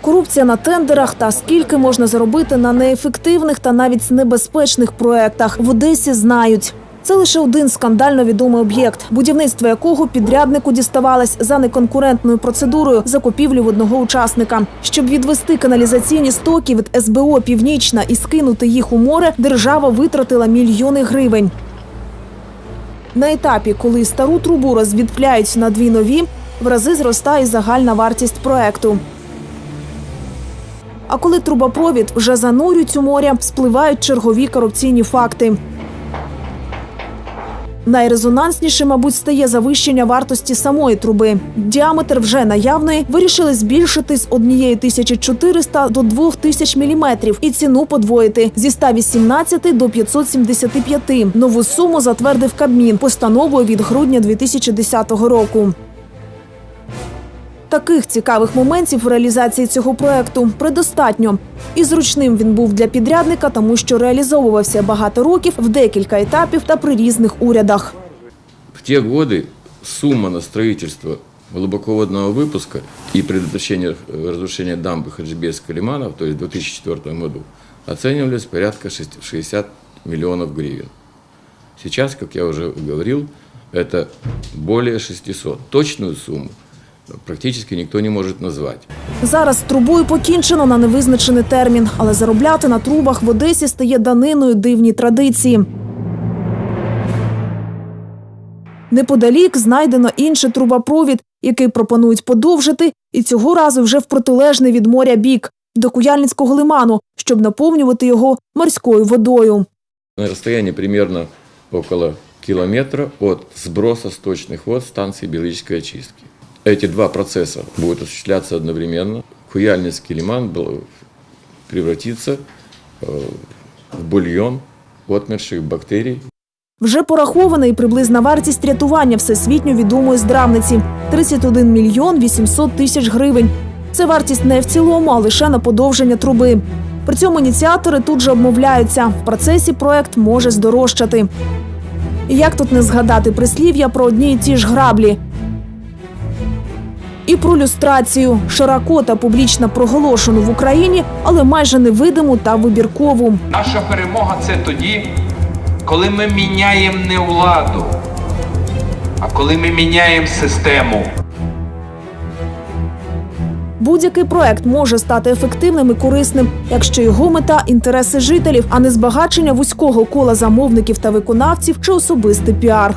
Корупція на тендерах та скільки можна заробити на неефективних та навіть небезпечних проектах в Одесі знають. Це лише один скандально відомий об'єкт, будівництво якого підряднику діставалось за неконкурентною процедурою закупівлі в одного учасника. Щоб відвести каналізаційні стоки від СБО Північна і скинути їх у море, держава витратила мільйони гривень. На етапі, коли стару трубу розвідпляють на дві нові, в рази зростає загальна вартість проекту. А коли трубопровід вже занурюють у море, спливають чергові корупційні факти. Найрезонансніше, мабуть, стає завищення вартості самої труби. Діаметр вже наявної вирішили збільшити з 1400 до 2000 міліметрів і ціну подвоїти зі 118 до 575. Нову суму затвердив Кабмін постановою від грудня 2010 року. Таких цікавих моментів в реалізації цього проекту предостатньо. І зручним він був для підрядника, тому що реалізовувався багато років в декілька етапів та при різних урядах. В те годы сумма на строительство глубоководного выпуска и предотвращение э, разрушения дамбы Хаджибеска-Лиманов, то есть в 2004 году, оценивались порядка шесть- 60 миллионов гривен. Сейчас, как я уже говорил, это более 600. Точную сумму практически никто не может назвать. Зараз трубою покінчено на невизначений термін, але заробляти на трубах в Одесі стає даниною дивній традиції. Неподалік знайдено інший трубопровід, який пропонують подовжити, і цього разу вже в протилежний від моря бік до Куяльницького лиману, щоб наповнювати його морською водою. На расстоянии примерно около километра от сброса сточных вод станции биологической очистки Эти два процесса будут осуществляться одновременно. Хуяльницкий лиман был- превратится э, в бульон отмерших бактерий Вже порахована і приблизна вартість рятування всесвітньо відомої здравниці 31 мільйон 800 тисяч гривень. Це вартість не в цілому, а лише на подовження труби. При цьому ініціатори тут же обмовляються. В процесі проект може здорожчати. І як тут не згадати прислів'я про одні й ті ж граблі? І про люстрацію широко та публічно проголошену в Україні, але майже невидиму та вибіркову. Наша перемога це тоді, коли ми міняємо не владу, а коли ми міняємо систему. Будь-який проект може стати ефективним і корисним, якщо його мета інтереси жителів, а не збагачення вузького кола замовників та виконавців чи особистий піар.